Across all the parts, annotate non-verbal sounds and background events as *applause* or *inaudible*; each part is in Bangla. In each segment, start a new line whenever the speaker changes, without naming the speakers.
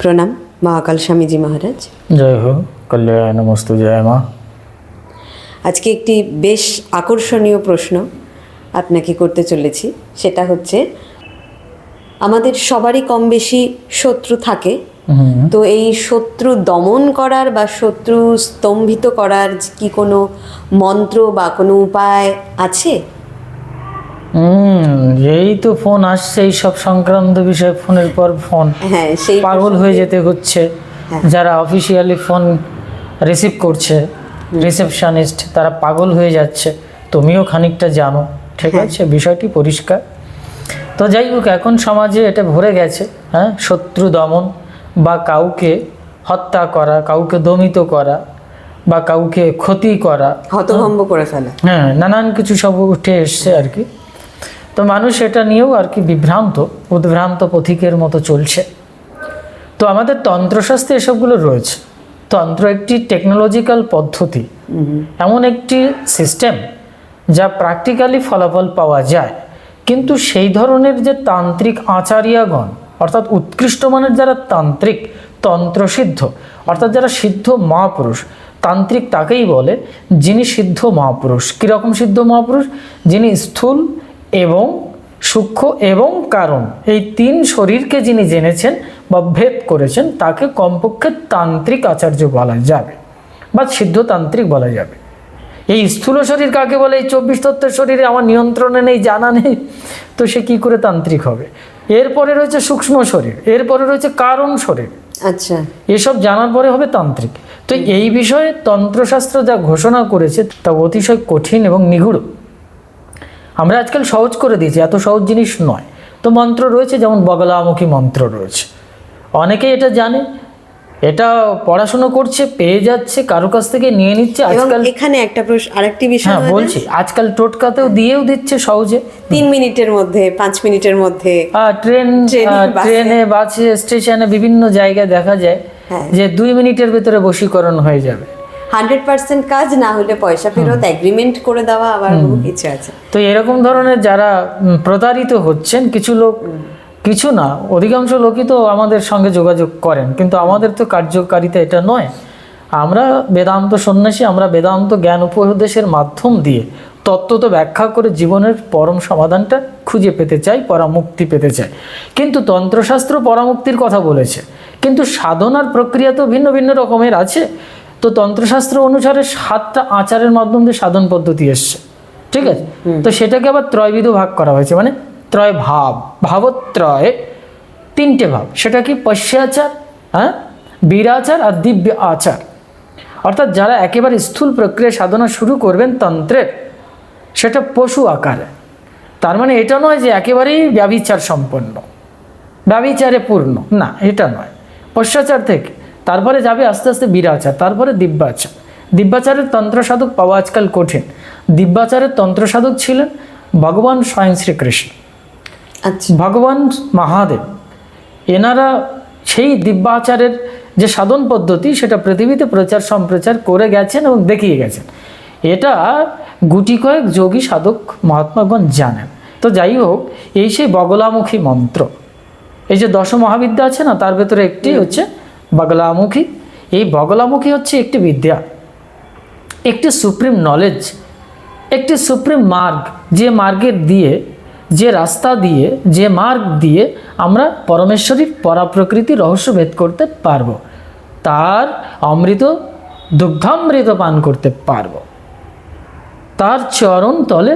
প্রণাম মহাকাল স্বামীজি মহারাজ।
জয় হোক কল্যাণ নমস্তু জয় মা।
আজকে একটি বেশ আকর্ষণীয় প্রশ্ন আপনাকে করতে চলেছি। সেটা হচ্ছে আমাদের সবারই কম বেশি শত্রু থাকে। তো এই শত্রু দমন করার বা শত্রু স্তম্ভিত করার কি কোনো মন্ত্র বা কোনো উপায় আছে?
হুম এই তো ফোন আসছে এই সব সংক্রান্ত বিষয়ে ফোনের পর ফোন।
হ্যাঁ সেই
পাগল হয়ে যেতে হচ্ছে। যারা অফিসিয়ালি ফোন রিসিভ করছে রিসেপশনিস্ট তারা পাগল হয়ে যাচ্ছে। তুমিও খানিকটা জানো ঠিক আছে? বিষয়টি পরিষ্কার। তো যাই হোক এখন সমাজে এটা ভরে গেছে হ্যাঁ? শত্রু দমন বা কাউকে হত্যা করা কাউকে দমিত করা বা কাউকে ক্ষতি করা
হতভম্ব করে ফেলা।
হ্যাঁ নানান কিছু সব উঠে এসছে আর কি। তো মানুষ এটা নিয়েও আর কি বিভ্রান্ত উদ্ভ্রান্ত পথিকের মতো চলছে। তো আমাদের তন্ত্রশাস্ত্রে এসবগুলো রয়েছে। তন্ত্র একটি টেকনোলজিক্যাল পদ্ধতি এমন একটি সিস্টেম যা প্র্যাকটিক্যালি ফলাফল পাওয়া যায়। কিন্তু সেই ধরনের যে তান্ত্রিক আচারিয়াগণ অর্থাৎ উৎকৃষ্ট মানের যারা তান্ত্রিক তন্ত্রসিদ্ধ অর্থাৎ যারা সিদ্ধ মহাপুরুষ তান্ত্রিক তাকেই বলে যিনি সিদ্ধ মহাপুরুষ। কীরকম সিদ্ধ মহাপুরুষ? যিনি স্থূল এবং সূক্ষ্ম এবং কারণ। এই তিন শরীরকে যিনি জেনেছেন বা ভেদ করেছেন তাকে কমপক্ষে তান্ত্রিক আচার্য বলা যাবে বা সিদ্ধতান্ত্রিক বলা যাবে। এই স্থূল শরীর কাকে বলে? এই চব্বিশ তত্ত্বের শরীরে আমার নিয়ন্ত্রণে নেই জানা নেই। তো সে কি করে তান্ত্রিক হবে? এরপরে রয়েছে সূক্ষ্ম শরীর এরপরে রয়েছে কারণ শরীর।
আচ্ছা।
এসব জানার পরে হবে তান্ত্রিক। তো এই বিষয়ে তন্ত্রশাস্ত্র যা ঘোষণা করেছে তা অতিশয় কঠিন এবং নিগুড়। আমরা আজকাল সহজ করে দিয়েছি এত সহজ জিনিস নয় তো মন্ত্র রয়েছে যেমন বগলামুখী মন্ত্র রয়েছে অনেকেই এটা জানে এটা পড়াশুনো করছে পেয়ে যাচ্ছে কারও কাছ থেকে নিয়ে নিচ্ছে আজকাল
এখানে একটা প্রশ্ন আরেকটি বিষয়
হ্যাঁ বলছি আজকাল টোটকাতেও দিয়েও দিচ্ছে সহজে
তিন মিনিটের মধ্যে পাঁচ মিনিটের মধ্যে
ট্রেন
ট্রেনে, বাসে।
ট্রেনে বাসে স্টেশনে বিভিন্ন জায়গায় দেখা যায়
হ্যাঁ।
যে দুই মিনিটের ভিতরে বশীকরণ হয়ে যাবে
হান্ড্রেড পার্সেন্ট কাজ না হলে পয়সা ফেরত এগ্রিমেন্ট করে দেওয়া আবার বহু কিছু আছে।
তো এরকম ধরনের যারা প্রতারিত হচ্ছেন কিছু লোক কিছু না অধিকাংশ লোকই তো আমাদের সঙ্গে যোগাযোগ করেন। কিন্তু আমাদের তো কার্যকারিতা এটা নয়। আমরা বেদান্ত সন্ন্যাসী আমরা বেদান্ত জ্ঞান উপদেশের মাধ্যম দিয়ে তত্ত্ব তো ব্যাখ্যা করে জীবনের পরম সমাধানটা খুঁজে পেতে চাই পরামুক্তি পেতে চাই। কিন্তু তন্ত্রশাস্ত্র পরামুক্তির কথা বলেছে। কিন্তু সাধনার প্রক্রিয়া তো ভিন্ন ভিন্ন রকমের আছে। তো তন্ত্রশাস্ত্র অনুসারে সাতটা আচারের মাধ্যম দিয়ে সাধন পদ্ধতি এসছে। ঠিক আছে? তো সেটাকে আবার ত্রয়বিধ ভাগ করা হয়েছে। মানে ত্রয় ভাব ভাবত্রয় তিনটে ভাব। সেটা কি পশ্চাচার হ্যাঁ? বীরাচার আর দিব্য আচার। অর্থাৎ যারা একেবারে স্থূল প্রক্রিয়া সাধনা শুরু করবেন তন্ত্রের সেটা পশু আকারে। তার মানে এটা নয় যে একেবারেই ব্যবিচার সম্পন্ন। ব্যবিচারে পূর্ণ। না এটা নয়। পশ্চাচার থেকে। তারপরে যাবে আস্তে আস্তে বিরাচার তারপরে দিব্যাচার। দিব্যাচারের তন্ত্র সাধক পাওয়া আজকাল কঠিন। দিব্যাচারের তন্ত্র সাধক ছিলেন ভগবান স্বয়ং শ্রীকৃষ্ণ।
আচ্ছা।
ভগবান মহাদেব। এনারা সেই দিব্যাচারের যে সাধন পদ্ধতি সেটা পৃথিবীতে প্রচার সম্প্রচার করে গেছেন এবং দেখিয়ে গেছেন। এটা গুটি কয়েক যোগী সাধক মহাত্মাগণ জানেন। তো যাই হোক এই সেই বগলামুখী মন্ত্র। এই যে দশ মহাবিদ্যা আছে না তার ভেতরে একটি হচ্ছে বগলামুখী। এই বগলামুখী হচ্ছে একটি বিদ্যা, একটি সুপ্রিম নলেজ একটি সুপ্রিম মার্গ। যে মার্গের দিয়ে, যে রাস্তা দিয়ে, যে মার্গ দিয়ে আমরা পরমেশ্বরীর পরাপ্রকৃতি রহস্য ভেদ করতে পারব। তার অমৃত, দুগ্ধামৃত পান করতে পারব। তার চরণ তলে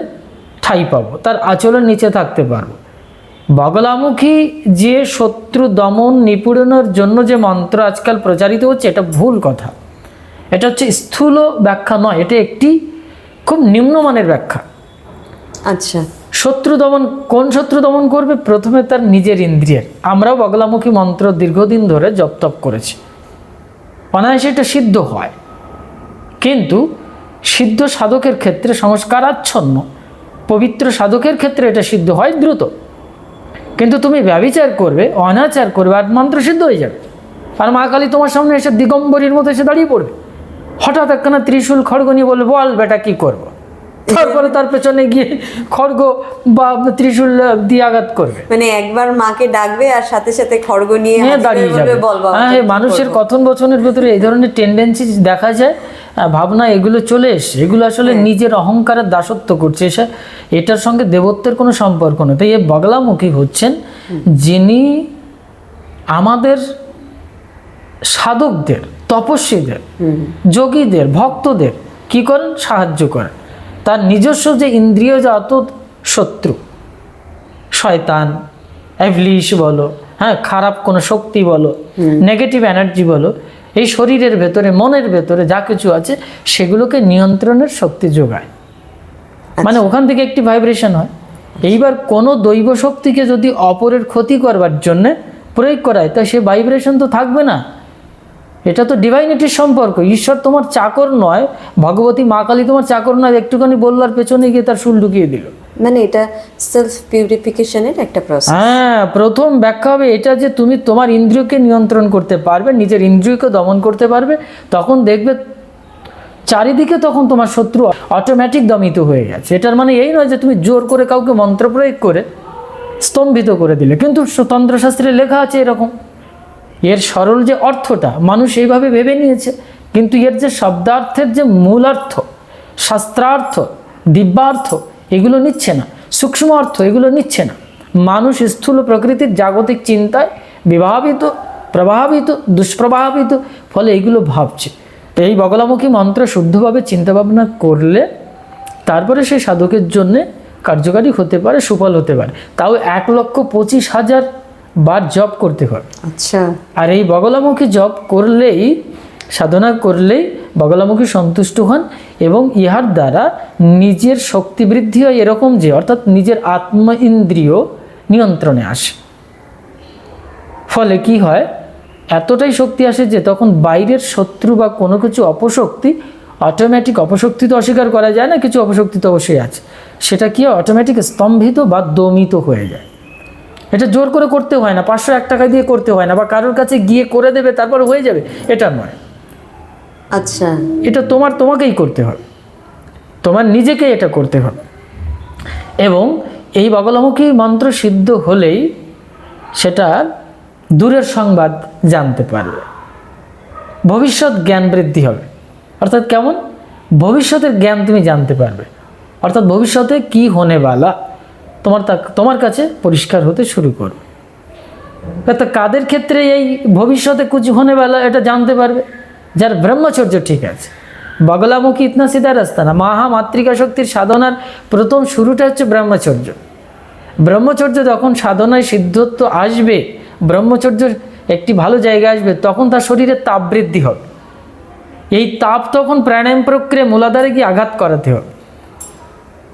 ঠাই পাবো। তার আচরণ নিচে থাকতে পারব। বগলামুখী যে শত্রু দমন নিপীড়নের জন্য যে মন্ত্র আজকাল প্রচারিত হচ্ছে এটা ভুল কথা। এটা হচ্ছে স্থূল ব্যাখ্যা নয় এটা একটি খুব নিম্নমানের ব্যাখ্যা।
আচ্ছা।
শত্রু দমন কোন শত্রু দমন করবে? প্রথমে তার নিজের ইন্দ্রিয়ের। আমরাও বগলামুখী মন্ত্র দীর্ঘদিন ধরে জপ তপ করেছি। অনায়াসে এটা সিদ্ধ হয়। কিন্তু সিদ্ধ সাধকের ক্ষেত্রে সংস্কারাচ্ছন্ন পবিত্র সাধকের ক্ষেত্রে এটা সিদ্ধ হয় দ্রুত। কিন্তু তুমি ব্যবিচার করবে অনাচার করবে আর মন্ত্র সিদ্ধ হয়ে যাবে। আর মা কালী তোমার সামনে এসে দিগম্বরীর মতো এসে দাঁড়িয়ে পড়বে। হঠাৎ একখানা ত্রিশূল খড়গ নিয়ে বলবে বল বেটা কি করব? তারপরে তার পেছনে গিয়ে খড়গ বা ত্রিশূল দিয়ে আঘাত করবে।
মানে একবার মাকে ডাকবে আর সাথে সাথে খড়গ নিয়ে
দাঁড়িয়ে যাবে। হ্যাঁ মানুষের কথন বচনের ভেতরে এই ধরনের টেন্ডেন্সি দেখা যায়। ভাবনা এগুলো চলে এসছে। এগুলো আসলে
হ্যাঁ।
নিজের অহংকারের দাসত্ব করছে। এসে এটার সঙ্গে দেবত্বের কোনো সম্পর্ক নেই। তাই এ বগলামুখী হচ্ছেন যিনি আমাদের সাধকদের তপস্বীদের যোগীদের ভক্তদের কি করেন? সাহায্য করেন। তার নিজস্ব যে ইন্দ্রিয়জাত শত্রু শয়তান অ্যাভলিশ বলো হ্যাঁ খারাপ কোনো শক্তি বলো নেগেটিভ এনার্জি বলো এই শরীরের ভেতরে মনের ভেতরে যা কিছু আছে সেগুলোকে নিয়ন্ত্রণের শক্তি যোগায়। মানে ওখান থেকে একটি ভাইব্রেশন হয়। এইবার কোনো দৈব শক্তিকে যদি অপরের ক্ষতি করবার জন্য প্রয়োগ করায় তা সে ভাইব্রেশন তো থাকবে না। এটা তো ডিভাইনিটির সম্পর্ক। ঈশ্বর তোমার চাকর নয় ভগবতী মা কালী তোমার চাকর নয় একটুখানি বললার পেছনে গিয়ে তার শুল ঢুকিয়ে দিল।
মানে এটা সেলফ পিউরিফিকেশনের একটা প্রসেস
হ্যাঁ প্রথম ব্যাখ্যা হবে এটা যে তুমি তোমার ইন্দ্রিয়কে নিয়ন্ত্রণ করতে পারবে, নিজের ইন্দ্রিয়কে দমন করতে পারবে, তখন দেখবে চারিদিকে তখন তোমার শত্রু অটোমেটিক দমিত হয়ে গেছে। এটার মানে এই নয় যে তুমি জোর করে কাউকে মন্ত্র প্রয়োগ করে স্তম্ভিত করে দিলে। কিন্তু তন্ত্রশাস্ত্রে লেখা আছে এরকম। এর সরল যে অর্থটা, মানুষ এইভাবে ভেবে নিয়েছে, কিন্তু এর যে শব্দার্থের যে মূল অর্থ শাস্ত্রার্থ, দিব্যার্থ এগুলো নিচ্ছে না। সূক্ষ্ম অর্থ এগুলো নিচ্ছে না। মানুষ স্থূল প্রকৃতির জাগতিক চিন্তায় বিভাবিত প্রভাবিত দুষ্প্রভাবিত ফলে এগুলো ভাবছে। তো এই বগলামুখী মন্ত্র শুদ্ধভাবে চিন্তাভাবনা করলে তারপরে সেই সাধকের জন্যে কার্যকারী হতে পারে সুফল হতে পারে। তাও এক লক্ষ পঁচিশ হাজার বার জব করতে হবে।
আচ্ছা।
আর এই বগলামুখী জব করলেই সাধনা করলেই বগলামুখী সন্তুষ্ট হন এবং ইহার দ্বারা নিজের শক্তি বৃদ্ধি হয় এরকম যে, অর্থাৎ নিজের আত্ম ইন্দ্রিয় নিয়ন্ত্রণে আসে। ফলে কি হয়? এতটাই শক্তি আসে যে, তখন বাইরের শত্রু বা কোনো কিছু অপশক্তি অটোমেটিক অপশক্তি তো অস্বীকার করা যায় না, কিছু অপশক্তি তো অবশ্যই আছে। সেটা কি অটোমেটিক স্তম্ভিত বা দমিত হয়ে যায়। এটা জোর করে করতে হয় না, পাঁচশো এক টাকা দিয়ে করতে হয় না বা কারোর কাছে গিয়ে করে দেবে, তারপর হয়ে যাবে, এটা নয়।
আচ্ছা।
এটা তোমার তোমাকেই করতে হবে। তোমার নিজেকে এটা করতে হবে। এবং এই বগলামুখী মন্ত্র সিদ্ধ হলেই সেটা দূরের সংবাদ জানতে পারবে। ভবিষ্যৎ জ্ঞান বৃদ্ধি হবে। অর্থাৎ কেমন? ভবিষ্যতের জ্ঞান তুমি জানতে পারবে। অর্থাৎ ভবিষ্যতে কি হনে বালা? তোমার তা, তোমার কাছে পরিষ্কার হতে শুরু করবে। তো কাদের ক্ষেত্রে এই ভবিষ্যতে কিছু হনে বালা এটা জানতে পারবে? যার ব্রহ্মচর্য ঠিক আছে। বগলামুখী ইতনা সিধা রাস্তা না, মাহা মাতৃকা শক্তির সাধনার প্রথম শুরুটা হচ্ছে ব্রহ্মচর্য। ব্রহ্মচর্য যখন সাধনায় সিদ্ধত্ব আসবে, ব্রহ্মচর্যের একটি ভালো জায়গা আসবে, তখন তার শরীরে তাপ বৃদ্ধি হবে। এই তাপ তখন প্রাণায়াম প্রক্রিয়া মূলাধারে গিয়ে আঘাত করাতে হবে।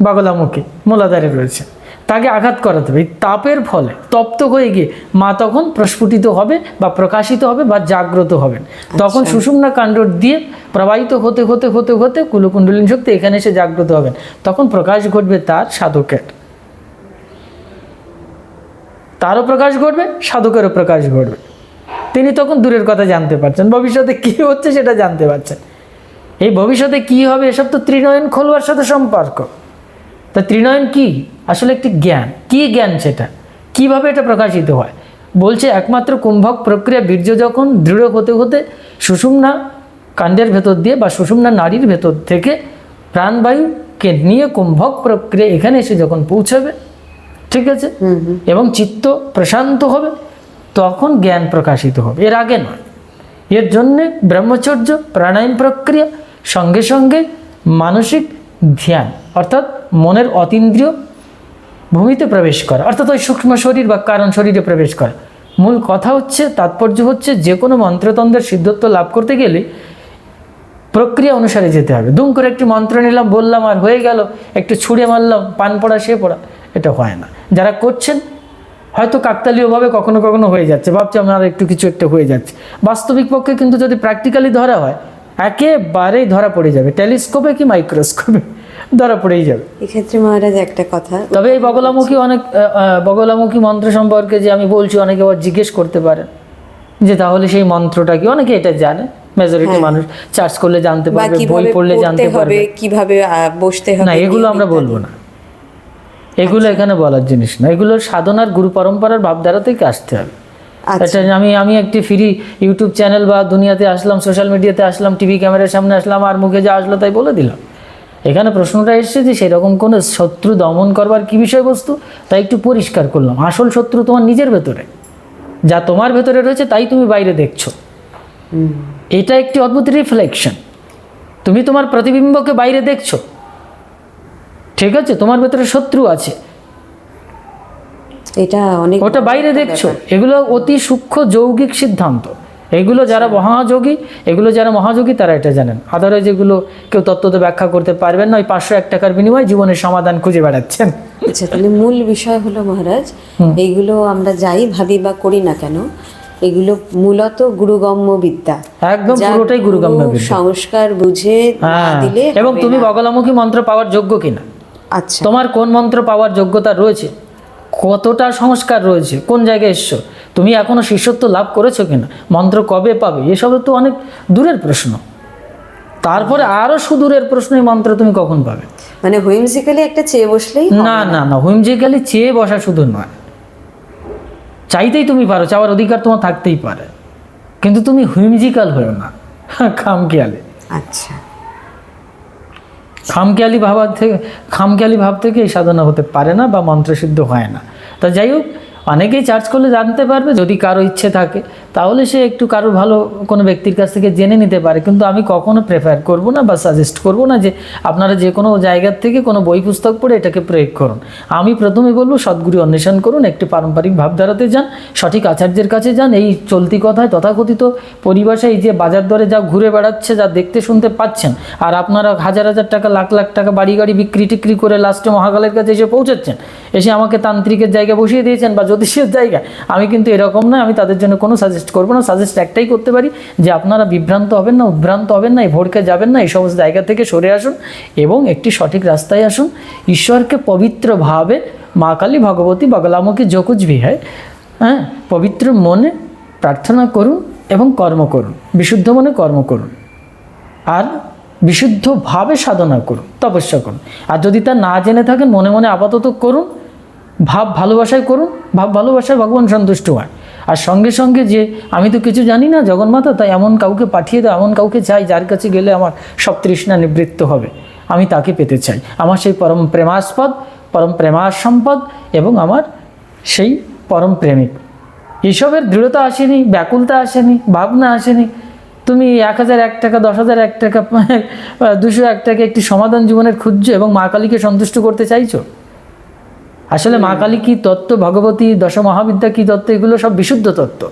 বাগলামুখী মূলাধারে রয়েছে। তাকে আঘাত করাতে হবে। এই তাপের ফলে তপ্ত হয়ে গিয়ে মা তখন প্রস্ফুটিত হবে বা প্রকাশিত হবে বা জাগ্রত হবেন। তখন সুষুম্না কাণ্ড দিয়ে প্রবাহিত হতে হতে হতে হতে কুলকুণ্ডলিন শক্তি এখানে এসে জাগ্রত হবেন। তখন প্রকাশ ঘটবে তার সাধকের। তারও প্রকাশ ঘটবে সাধকেরও প্রকাশ ঘটবে। তিনি তখন দূরের কথা জানতে পারছেন। ভবিষ্যতে কি হচ্ছে সেটা জানতে পারছেন। এই ভবিষ্যতে কি হবে এসব তো ত্রিনয়ন খোলবার সাথে সম্পর্ক। তা ত্রিনয়ন কি? আসলে একটি জ্ঞান। কি জ্ঞান সেটা? কীভাবে এটা প্রকাশিত হয়? বলছে একমাত্র কুম্ভক প্রক্রিয়া বীর্য যখন দৃঢ় হতে হতে সুষুম্না কাণ্ডের ভেতর দিয়ে বা সুষুম্না নারীর ভেতর থেকে প্রাণবায়ুকে নিয়ে কুম্ভক প্রক্রিয়া এখানে এসে যখন পৌঁছাবে ঠিক আছে? এবং চিত্ত প্রশান্ত হবে তখন জ্ঞান প্রকাশিত হবে। এর আগে নয়। এর জন্যে ব্রহ্মচর্য প্রাণায়াম প্রক্রিয়া সঙ্গে সঙ্গে মানসিক ধ্যান অর্থাৎ মনের অতীন্দ্রিয় ভূমিতে প্রবেশ করা। অর্থাৎ ওই সূক্ষ্ম শরীর বা কারণ শরীরে প্রবেশ করা। মূল কথা হচ্ছে, তাৎপর্য হচ্ছে যে কোনো মন্ত্রতন্ত্রের সিদ্ধত্ব লাভ করতে গেলে প্রক্রিয়া অনুসারে যেতে হবে। দুম করে একটি মন্ত্র নিলাম, বললাম, আর হয়ে গেল। একটু ছুঁড়ে মারলাম, পান পড়া, সে পড়া। এটা হয় না। যারা করছেন, হয়তো কাকতালীয়ভাবে কখনো কখনো হয়ে যাচ্ছে। ভাবছি, আমার একটু কিছু একটা হয়ে যাচ্ছে। বাস্তবিক পক্ষে কিন্তু যদি প্র্যাকটিক্যালি ধরা হয়, একেবারেই ধরা পড়ে যাবে। টেলিস্কোপে কি মাইক্রোস্কোপে ধরা পড়েই যাবে।
এক্ষেত্রে মহারাজ একটা কথা।
তবে এই বগলামুখী অনেক বগলামুখী মন্ত্র সম্পর্কে যে আমি বলছি অনেকে আবার জিজ্ঞেস করতে পারেন যে তাহলে সেই মন্ত্রটা কি? অনেকে এটা জানে। মেজরিটি মানুষ চার্জ করলে জানতে পারবে বই পড়লে জানতে পারবে।
কীভাবে বসতে হবে
না এগুলো আমরা বলব না। এগুলো এখানে বলার জিনিস না। এগুলো সাধনার গুরু পরম্পরার ভাবধারা থেকে আসতে হবে।
আচ্ছা।
এটা আমি আমি একটি ফ্রি ইউটিউব চ্যানেল বা দুনিয়াতে আসলাম সোশ্যাল মিডিয়াতে আসলাম টিভি ক্যামেরার সামনে আসলাম আর মুখে যা আসলো তাই বলে দিলাম। এখানে প্রশ্নটা এসেছে যে সেরকম কোনো শত্রু দমন করবার কি বিষয়বস্তু? তাই একটু পরিষ্কার করলাম। আসল শত্রু তোমার নিজের ভেতরে। যা তোমার ভেতরে রয়েছে তাই তুমি বাইরে দেখছ। এটা একটি অদ্ভুত রিফ্লেকশন তুমি তোমার প্রতিবিম্বকে বাইরে দেখছ। ঠিক আছে? তোমার ভেতরে শত্রু আছে।
এটা অনেক
ওটা বাইরে দেখছ। এগুলো অতি সূক্ষ্ম যৌগিক সিদ্ধান্ত। এগুলো যারা মহাযোগী এগুলো যারা মহাযোগী তারা এটা জানেন। আদারওয়াইজ এগুলো কেউ তত্ত্বতে ব্যাখ্যা করতে পারবেন না। ওই পাঁচশো এক টাকার বিনিময়ে জীবনের সমাধান খুঁজে বেড়াচ্ছেন।
আচ্ছা তাহলে মূল বিষয় হলো মহারাজ এইগুলো আমরা যাই ভাবি বা করি না কেন এগুলো মূলত গুরুগম্য বিদ্যা।
একদম পুরোটাই গুরুগম্য।
সংস্কার বুঝে
হ্যাঁ।
দিলে
এবং তুমি বগলামুখী মন্ত্র পাওয়ার যোগ্য কিনা?
আচ্ছা।
তোমার কোন মন্ত্র পাওয়ার যোগ্যতা রয়েছে? কতটা সংস্কার রয়েছে? কোন জায়গায় এসছো? তুমি এখনও শিষ্যত্ব লাভ করেছ কিনা? মন্ত্র কবে পাবে? এসব তো অনেক দূরের প্রশ্ন। তারপরে আরও সুদূরের প্রশ্ন এই মন্ত্র তুমি কখন পাবে?
মানে হুইমসিক্যালি একটা চেয়ে বসলেই
না না? না হুইমজিক্যালি চেয়ে বসা শুধু নয়। চাইতেই তুমি পারো চাওয়ার অধিকার তোমার থাকতেই পারে। কিন্তু তুমি হুইমজিক্যাল হয়েও না। *laughs* খামখেয়ালি।
আচ্ছা।
খামখেয়ালি ভাবার থেকে খামখেয়ালি ভাব থেকে এই সাধনা হতে পারে না বা মন্ত্রসিদ্ধ হয় না। তা যাই হোক অনেকেই চার্জ করলে জানতে পারবে যদি কারও ইচ্ছে থাকে। তাহলে সে একটু কারও ভালো কোনো ব্যক্তির কাছ থেকে জেনে নিতে পারে। কিন্তু আমি কখনো প্রেফার করব না বা সাজেস্ট করব না যে আপনারা যে কোনো জায়গার থেকে কোনো বই পুস্তক পড়ে এটাকে প্রয়োগ করুন। আমি প্রথমে বলব সদ্গুরু অন্বেষণ করুন, একটি পারম্পরিক ভাবধারাতে যান, সঠিক আচার্যের কাছে যান, এই চলতি কথায় তথাকথিত পরিভাষায় এই যে বাজার দরে যা ঘুরে বেড়াচ্ছে যা দেখতে শুনতে পাচ্ছেন, আর আপনারা হাজার হাজার টাকা, লাখ লাখ টাকা বাড়ি গাড়ি বিক্রি টিক্রি করে লাস্টে মহাকালের কাছে এসে পৌঁছাচ্ছেন। এসে আমাকে তান্ত্রিকের জায়গায় বসিয়ে দিয়েছেন বা জ্যোতিষের জায়গায়। আমি কিন্তু এরকম নয় আমি তাদের জন্য কোনো সাজেস্ট করব না। সাজেস্ট একটাই করতে পারি যে, আপনারা বিভ্রান্ত হবেন না, উদ্ভ্রান্ত হবেন না, এই ভোরকে যাবেন না, এই সমস্ত জায়গা থেকে সরে আসুন এবং একটি সঠিক রাস্তায় আসুন। ঈশ্বরকে পবিত্রভাবে মা কালী, ভগবতী, বগলামুখী যকুচ ভি হয় হ্যাঁ পবিত্র মনে প্রার্থনা করুন এবং কর্ম করুন, বিশুদ্ধ মনে কর্ম করুন। আর বিশুদ্ধভাবে সাধনা করুন, তপস্যা করুন। আর যদি তা না জেনে থাকেন, মনে মনে আপাতত করুন ভাব ভালোবাসায় করুন, ভাব ভালোবাসায় ভগবান সন্তুষ্ট হয় আর সঙ্গে সঙ্গে যে, আমি তো কিছু জানি না জগন্মাতা তাই এমন কাউকে পাঠিয়ে দাও, এমন কাউকে চাই যার কাছে গেলে আমার সব তৃষ্ণা নিবৃত্ত হবে। আমি তাকে পেতে চাই। আমার সেই পরম প্রেমাস্পদ, পরম প্রেমার সম্পদ এবং আমার সেই পরম প্রেমিক। এসবের দৃঢ়তা আসেনি, ব্যাকুলতা আসেনি, ভাবনা আসেনি। তুমি এক হাজার এক টাকা, দশ হাজার এক টাকা, দুশো এক টাকা একটি সমাধান জীবনের খুঁজছো এবং মা কালীকে সন্তুষ্ট করতে চাইছো? আসলে মা কালী কী তত্ত্ব, ভগবতী দশ মহাবিদ্যা কি তত্ত্ব, এগুলো সব বিশুদ্ধ তত্ত্ব।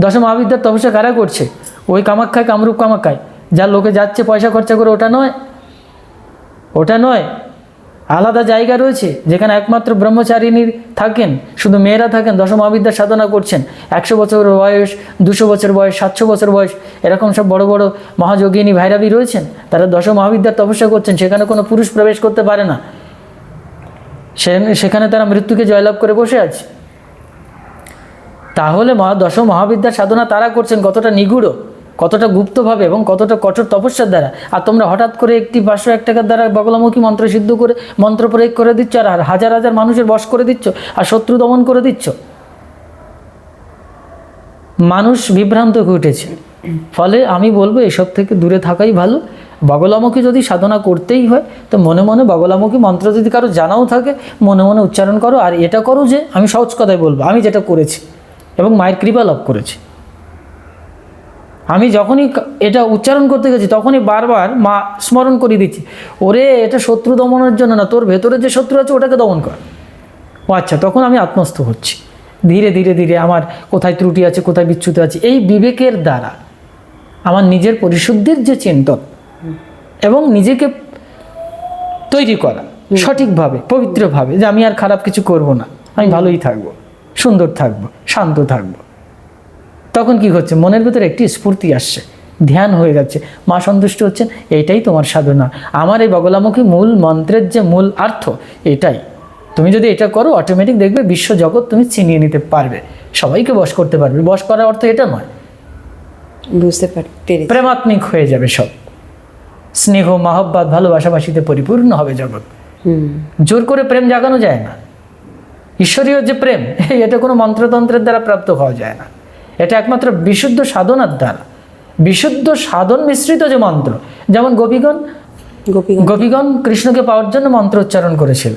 দশ মহাবিদ্যার তপস্যা কারা করছে? ওই কামাখ্যায় কামরূপ কামাক্ষায় যা লোকে যাচ্ছে, পয়সা খরচা করে, ওটা নয়। ওটা নয়। আলাদা জায়গা রয়েছে, যেখানে একমাত্র ব্রহ্মচারিণীর থাকেন, শুধু মেয়েরা থাকেন দশ মহাবিদ্যার সাধনা করছেন। একশো বছর বয়স, দুশো বছর বয়স, সাতশো বছর বয়স, এরকম সব বড় বড় মহাযোগিনী ভাইরাবি রয়েছেন। তারা দশ মহাবিদ্যার তপস্যা করছেন, সেখানে কোনো পুরুষ প্রবেশ করতে পারে না। সেখানে তারা মৃত্যুকে জয়লাভ করে বসে আছে। তাহলে দশ মহাবিদ্যার সাধনা তারা করছেন কতটা নিগুড়, কতটা গুপ্তভাবে এবং কতটা কঠোর তপস্যার দ্বারা। আর তোমরা হঠাৎ করে একটি পাঁচশো এক টাকার দ্বারা বগলামুখী মন্ত্র সিদ্ধ করে, মন্ত্র প্রয়োগ করে দিচ্ছ আর হাজার হাজার মানুষের বশ করে দিচ্ছ আর শত্রু দমন করে দিচ্ছ। মানুষ বিভ্রান্ত হয়ে উঠেছে ফলে আমি বলব এসব থেকে দূরে থাকাই ভালো। বগলামুখী যদি সাধনা করতেই হয়, তো মনে মনে বগলামুখী মন্ত্র যদি কারও জানাও থাকে, মনে মনে উচ্চারণ করো, আর এটা করো যে আমি সহজ কথায় বলব, আমি যেটা করেছি এবং মায়ের কৃপা লাভ করেছি। আমি যখনই এটা উচ্চারণ করতে গেছি, তখনই বারবার মা স্মরণ করিয়ে দিচ্ছি, ওরে, এটা শত্রু দমনের জন্য না, তোর ভেতরে যে শত্রু আছে, ওটাকে দমন কর। ও আচ্ছা তখন আমি আত্মস্থ হচ্ছি। ধীরে ধীরে ধীরে আমার কোথায় ত্রুটি আছে, কোথায় বিচ্যুতি আছে, এই বিবেকের দ্বারা আমার নিজের পরিশুদ্ধির যে চিন্তন এবং নিজেকে তৈরি করা সঠিকভাবে পবিত্রভাবে যে আমি আর খারাপ কিছু করব না। আমি ভালোই থাকব সুন্দর থাকব শান্ত থাকব। তখন কি হচ্ছে? মনের ভেতরে একটি স্ফূর্তি আসছে ধ্যান হয়ে যাচ্ছে। মা সন্তুষ্ট হচ্ছেন এইটাই তোমার সাধনা। আমার এই বগলামুখী মূল মন্ত্রের যে মূল অর্থ এটাই। তুমি যদি এটা করো অটোমেটিক দেখবে বিশ্ব জগৎ তুমি চিনিয়ে নিতে পারবে। সবাইকে বশ করতে পারবে। বশ করার অর্থ এটা নয়।
বুঝতে পার-
প্রেমাত্মিক হয়ে যাবে সব। স্নেহ মহব্বত ভালোবাসাবাসিতে পরিপূর্ণ হবে জগৎ। জোর করে প্রেম জাগানো যায় না। ঈশ্বরীয় যে প্রেম *laughs* এটা কোনো মন্ত্রতন্ত্রের দ্বারা প্রাপ্ত হওয়া যায় না। এটা একমাত্র বিশুদ্ধ সাধনার দ্বারা। বিশুদ্ধ সাধন মিশ্রিত যে মন্ত্র যেমন গোপীগণ। গোপীগণ কৃষ্ণকে পাওয়ার জন্য মন্ত্র উচ্চারণ করেছিল।